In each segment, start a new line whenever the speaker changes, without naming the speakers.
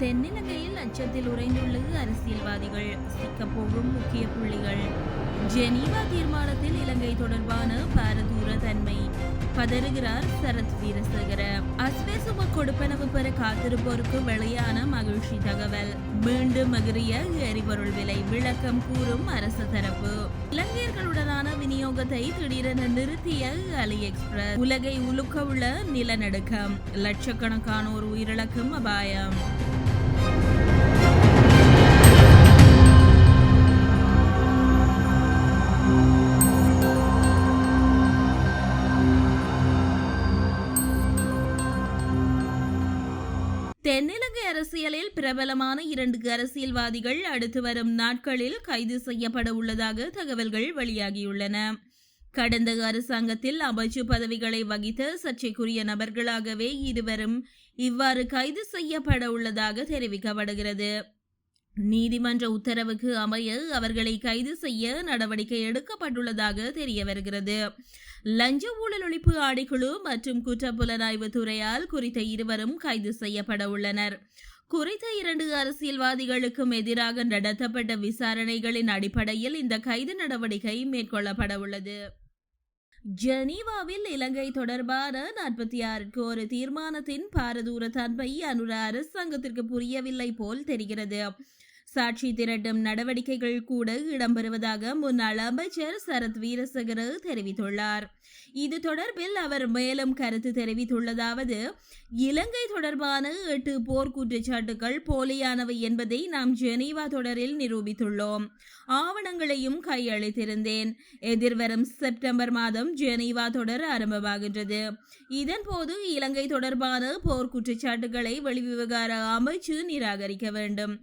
தென்னிலங்கையில் அச்சத்தில் உறைந்துள்ளது அரசியல்வாதிகள். சிக்கப்போகும் முக்கிய புள்ளிகள். ஜெனீவா தீர்மானத்தில் இலங்கை தொடர்பான பாரதூர தன்மை பதறுகிறார் சரத் வீரசேகர. அஸ்வேசும கொடுப்பனவு பெற காத்திருப்போருக்கு வெளியான மகிழ்ச்சி தகவல். மீண்டும் மகிரிய எரிபொருள் விலை விளக்கம் கூறும் அரசு தரப்பு. இலங்கையர்களுடனான விநியோகத்தை திடீரென நிறுத்திய அலி எக்ஸ்பிரஸ் உலகை உலுக்க உள்ள நிலநடுக்கம். லட்சக்கணக்கானோர் உயிரிழக்கும் அபாயம். தென்னிலங்கை அரசியலில் பிரபலமான இரண்டு அரசியல்வாதிகள் அடுத்து வரும் நாட்களில் கைது செய்யப்பட உள்ளதாக தகவல்கள் வெளியாகியுள்ளன. கடந்த அரசாங்கத்தில் அமைச்சு பதவிகளை வகித்த சர்ச்சைக்குரிய நபர்களாகவே இருவரும் இவ்வாறு கைது செய்யப்பட உள்ளதாக தெரிவிக்கப்படுகிறது. நீதிமன்ற உத்தரவுக்கு அமைய அவர்களை கைது செய்ய நடவடிக்கை எடுக்கப்பட்டுள்ளதாக தெரிய வருகிறது. லஞ்ச ஊழல் ஒழிப்பு ஆணைக்குழு மற்றும் குற்றப்புலனாய்வு துறையால் குறித்த இருவரும் கைது செய்யப்பட உள்ளனர். குறித்த இரண்டு அரசியல்வாதிகளுக்கும் எதிராக நடத்தப்பட்ட விசாரணைகளின் அடிப்படையில் இந்த கைது நடவடிக்கை மேற்கொள்ளப்பட உள்ளது. ஜெனீவாவில் இலங்கை தொடர்பான நாற்பத்தி ஆறுக்கு ஒரு தீர்மானத்தின் பாரதூர தன்மை அனுர அரசாங்கத்திற்கு புரியவில்லை போல் தெரிகிறது. சாட்சி திரட்டும் நடவடிக்கைகள் கூட இடம்பெறுவதாக முன்னாள் அமைச்சர் சரத் வீரசகர தெரிவித்துள்ளார். இது தொடர்பில் அவர் மேலும் கருத்து தெரிவித்துள்ளதாவது இலங்கை தொடர்பான எட்டு போர் குற்றச்சாட்டுகள் போலியானவை என்பதை நாம் ஜெனீவா தொடரில் நிரூபித்துள்ளோம். ஆவணங்களையும் கையளித்திருந்தேன். எதிர்வரும் செப்டம்பர் மாதம் ஜெனீவா தொடர் ஆரம்பமாகின்றது. இதன்போது இலங்கை தொடர்பான போர் குற்றச்சாட்டுகளை வெளிவிவகார அமைச்சு நிராகரிக்க வேண்டும்.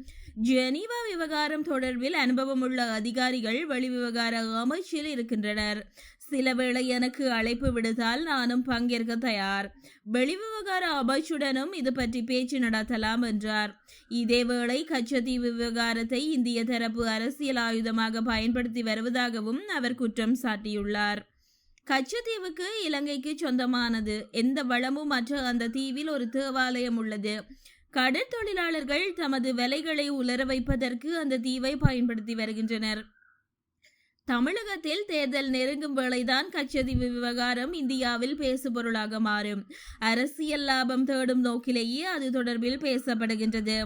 ஜெனீவா விவகாரம் தொடர்பில் அனுபவமுள்ள அதிகாரிகள் வெளிவிவகார அமைச்சில் இருக்கின்றனர். சில வேளை எனக்கு அழைப்பு விடுத்தால் நானும் பங்கேற்க தயார். வெளிவிவகார அமைச்சுடனும் இது பற்றி பேச்சு நடத்தலாம் என்றார். இதேவேளை கச்சத்தீவு விவகாரத்தை இந்திய தரப்பு அரசியல் ஆயுதமாக பயன்படுத்தி வருவதாகவும் அவர் குற்றம் சாட்டியுள்ளார். கச்சத்தீவுக்கு இலங்கைக்கு சொந்தமானது. எந்த வளமும் மற்ற அந்த தீவில் ஒரு தேவாலயம் உள்ளது. கடற்தொழிலாளர்கள் தமது வலைகளை உலர வைப்பதற்கு அந்த தீவை பயன்படுத்தி வருகின்றனர். தமிழகத்தில் தேர்தல் நெருங்கும் வேளைதான் கச்சதீவு விவகாரம் இந்தியாவில் பேசுபொருளாக மாறும். அரசியல் லாபம் தேடும் நோக்கிலேயே அது தொடர்பில் பேசப்படுகின்றது.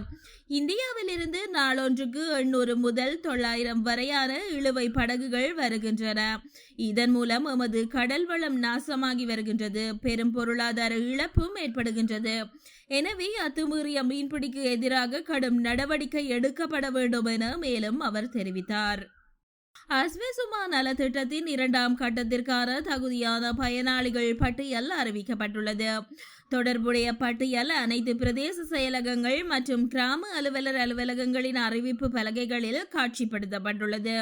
இந்தியாவிலிருந்து நாளொன்றுக்கு எண்ணூறு முதல் தொள்ளாயிரம் வரையான இழுவை படகுகள் வருகின்றன. இதன் மூலம் எமது கடல் வளம் நாசமாகி வருகின்றது. பெரும் பொருளாதார இழப்பும் ஏற்படுகின்றது. எனவே அத்துமீறிய மீன்பிடிக்கு எதிராக கடும் நடவடிக்கை எடுக்கப்பட வேண்டும் என மேலும் அவர் தெரிவித்தார். அஸ்வசுமா நலத்திட்டத்தின் இரண்டாம் கட்டத்திற்கான தகுதியான பயனாளிகள் பட்டியல் அறிவிக்கப்பட்டுள்ளது. தொடர்புடைய பட்டியல் அனைத்து பிரதேச செயலகங்கள் மற்றும் கிராம அலுவலர் அலுவலகங்களின் அறிவிப்பு பலகைகளில் காட்சிப்படுத்தப்பட்டுள்ளது.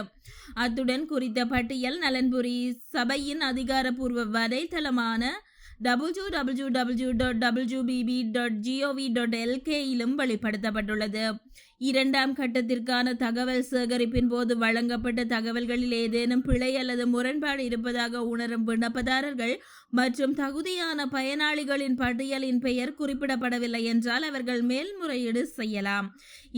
அத்துடன் குறித்த பட்டியல் நலன்புரி சபையின் அதிகாரப்பூர்வ வலைத்தளமான W W W dot W BB dot G O V dot எல்கேயிலும் வெளிப்படுத்தப்பட்டுள்ளது. இரண்டாம் கட்டத்திற்கான தகவல் சேகரிப்பின் போது வழங்கப்பட்ட தகவல்களில் ஏதேனும் பிழை அல்லது முரண்பாடு இருப்பதாக உணரும் விண்ணப்பதாரர்கள் மற்றும் தகுதியான பயனாளிகளின் பட்டியலின் பெயர் குறிப்பிடப்படவில்லை என்றால் அவர்கள் மேல்முறையீடு செய்யலாம்.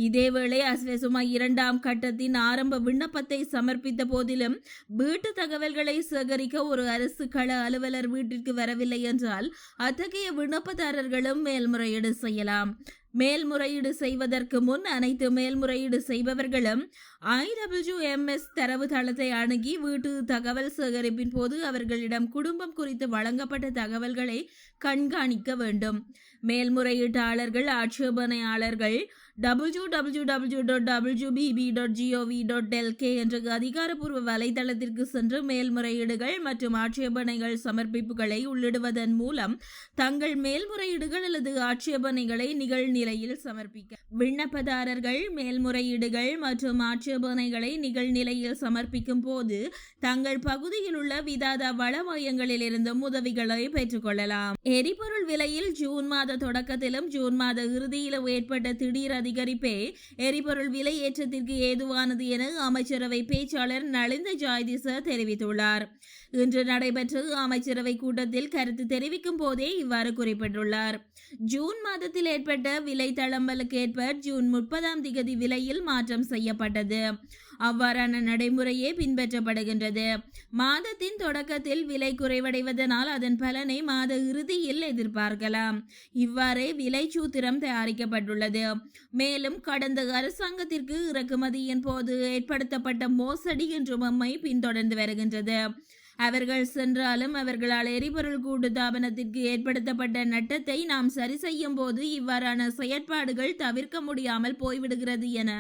இதேவேளை அஸ்வசுமா இரண்டாம் கட்டத்தின் ஆரம்ப விண்ணப்பத்தை சமர்ப்பித்த போதிலும் வீட்டு தகவல்களை சேகரிக்க ஒரு அரசு கள அலுவலர் வீட்டிற்கு வரவில்லை என்றால் அத்தகைய விண்ணப்பதாரர்களும் மேல்முறையீடு செய்யலாம். மேல்முறையீடு செய்வதற்கு முன் அனைத்து மேல்முறையீடு செய்பவர்களும் ஐடபிள்யூஎம்எஸ் தரவு தளத்தை அணுகி வீட்டு தகவல் சேகரிப்பின் போது அவர்களிடம் குடும்பம் குறித்து வழங்கப்பட்ட தகவல்களை கண்காணிக்க வேண்டும். மேல்முறையீட்டாளர்கள் ஆட்சேபனையாளர்கள் W W W dot W BB dot G O V dot LK என்ற அதிகாரப்பூர்வ வலைதளத்திற்கு சென்று மேல்முறையீடுகள் மற்றும் ஆட்சேபனைகள் சமர்ப்பிப்புகளை உள்ளிடுவதன் மூலம் தங்கள் மேல்முறையீடுகள் அல்லது ஆட்சேபனைகளை நிகழ்நிலையில் சமர்ப்பிக்க விண்ணப்பதாரர்கள் மேல்முறையீடுகள் மற்றும் ஆட்சேபனைகளை நிகழ்நிலையில் சமர்ப்பிக்கும் போது தங்கள் பகுதியில் உள்ள விதாத வள மையங்களில் இருந்தும் உதவிகளை பெற்றுக்கொள்ளலாம். எரிபொருள் விலையில் ஜூன் மாத தொடக்கத்திலும் ஜூன் மாத இறுதியிலும் ஏற்பட்ட திடீர் அதிகரிப்பே. எரிபொருள் விலை ஏற்றத்திற்கு ஏதுவானது என அமைச்சரவை பேச்சாளர் நலிந்த ஜாய்திச தெரிவித்துள்ளார். இன்று நடைபெற்ற அமைச்சரவை கூட்டத்தில் கருத்து தெரிவிக்கும் போதே இவ்வாறு குறிப்பிட்டுள்ளார். ஜூன் மாதத்தில் ஏற்பட்ட விலை தளம்பலுக்கேற்ப ஜூன் முப்பதாம் திகதி விலையில் மாற்றம் செய்யப்பட்டது. அவ்வாறான நடைமுறையே பின்பற்றப்படுகின்றது. மாதத்தின் தொடக்கத்தில் விலை குறைவடைவதனால் அதன் பலனை மாத இறுதியில் எதிர்பார்க்கலாம். இவ்வாறே விலை சூத்திரம் தயாரிக்கப்பட்டுள்ளது. மேலும் கடந்த அரசாங்கத்திற்கு இறக்குமதியின் போது ஏற்படுத்தப்பட்ட மோசடி என்றும் நம்மை பின்தொடர்ந்து வருகின்றது. அவர்கள் சென்றாலும் அவர்களால் எரிபொருள் கூட்டு தாபனத்திற்கு ஏற்படுத்தப்பட்ட நட்டத்தை நாம் சரி செய்யும் போது இவ்வாறான செயற்பாடுகள் தவிர்க்க முடியாமல் போய்விடுகிறது என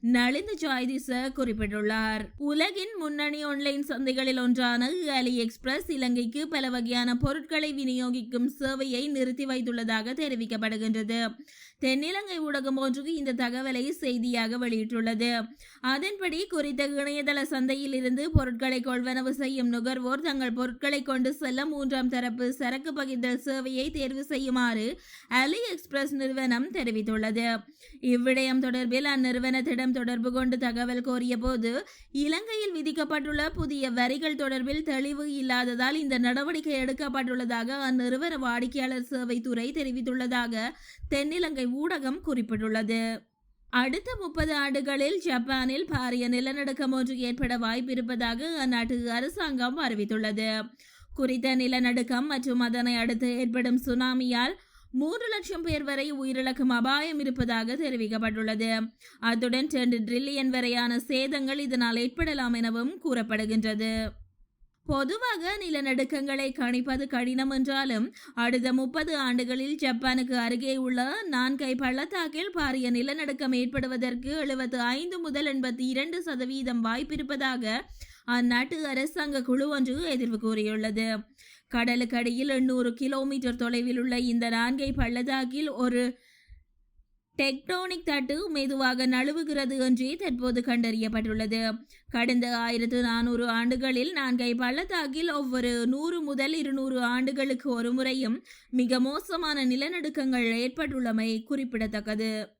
நலிந்த ஜாய்திச குறிப்பிட்டுள்ளார். உலகின் முன்னணி ஆன்லைன் சந்தைகளில் ஒன்றான அலி எக்ஸ்பிரஸ் இலங்கைக்கு பல வகையான பொருட்களை விநியோகிக்கும் சேவையை நிறுத்தி வைத்துள்ளதாக தெரிவிக்கப்படுகின்றது. தென்னிலங்கை ஊடகம் ஒன்று இந்த தகவலை செய்தியாக வெளியிட்டுள்ளது. அதன்படி குறித்த இணையதள சந்தையில் இருந்து பொருட்களை கொள்வனவு செய்யும் நுகர்வோர் தங்கள் பொருட்களை கொண்டு செல்ல மூன்றாம் தரப்பு சரக்கு பகிர்தல் சேவையை தேர்வு செய்யுமாறு அலி எக்ஸ்பிரஸ் நிறுவனம் தெரிவித்துள்ளது. இவ்விடயம் தொடர்பில் அந்நிறுவனத்திடம் தொடர்பு கொண்டு தகவல் கோரிய போது இலங்கையில் விதிக்கப்பட்டுள்ள புதிய வரிகள் தொடர்பில் தெளிவு இல்லாததால் இந்த நடவடிக்கை எடுக்கப்பட்டுள்ளதாக அந்நிறுவன வாடிக்கையாளர் சேவை துறை தெரிவித்துள்ளதாக தென்னிலங்கை ஊடகம் குறிப்பிட்டுள்ளது. அடுத்த முப்பது ஆண்டுகளில் ஜப்பானில் பாரிய நிலநடுக்கம் ஒன்று ஏற்பட வாய்ப்பிருப்பதாக அந்நாட்டு அரசாங்கம் அறிவித்துள்ளது. குறித்த நிலநடுக்கம் மற்றும் அதனை அடுத்து ஏற்படும் சுனாமியால் மூன்று லட்சம் பேர் வரை உயிரிழக்கும் அபாயம் இருப்பதாக தெரிவிக்கப்பட்டுள்ளது. அத்துடன் ரெண்டு டிரில்லியன் வரையான சேதங்கள் இதனால் ஏற்படலாம் எனவும் கூறப்படுகின்றது. பொதுவாக நிலநடுக்கங்களை கணிப்பது கடினம் என்றாலும் அடுத்த முப்பது ஆண்டுகளில் ஜப்பானுக்கு அருகே உள்ள நான்கை பள்ளத்தாக்கில் பாரிய நிலநடுக்கம் ஏற்படுவதற்கு எழுபத்து ஐந்து முதல் எண்பத்தி இரண்டு சதவீதம் வாய்ப்பிருப்பதாக அந்நாட்டு அரசாங்க குழு ஒன்று எதிர்வு கூறியுள்ளது. கடலுக்கடியில் எண்ணூறு கிலோமீட்டர் தொலைவில் உள்ள இந்த நான்கை பள்ளத்தாக்கில் ஒரு டெக்டோனிக் தட்டு மெதுவாக நழுவுகிறது என்றே தற்போது கண்டறியப்பட்டுள்ளது. கடந்த ஆயிரத்து நானூறு ஆண்டுகளில் நான்கை பள்ளத்தாக்கில் ஒவ்வொரு நூறு முதல் இருநூறு ஆண்டுகளுக்கு ஒரு முறையும் மிக மோசமான நிலநடுக்கங்கள் ஏற்பட்டுள்ளமை குறிப்பிடத்தக்கது.